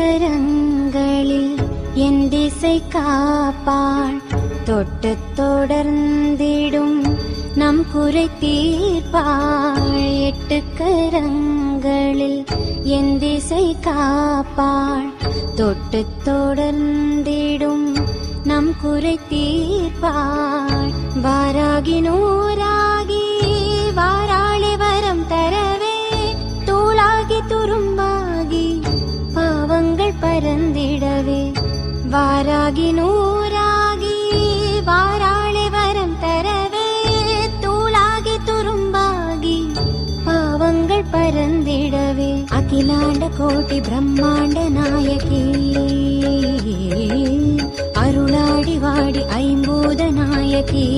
கரங்களில் என் திசை காப்பாள். தொட்டு தொடர்ந்திடும் நம் குறை தீர்ப்பாள். எட்டு கரங்களில் என் திசை காப்பாள். தொட்டு தொடர்ந்திடும் நம் குறை தீர்ப்பாள். வாராகி நூறாகி வாராளி வரம் தரவே. தூளாகி துரும்பாகி பாவங்கள் பரந்திடவே வாராகி நூறாகி வாராளி வரம் தரவே. தூளாகி துரும்பாகி பாவங்கள் பரந்திடவே அகிலாண்ட கோட்டி பிரம்மாண்ட நாயகி. அருளாடி வாடி ஐம்பூத நாயகி.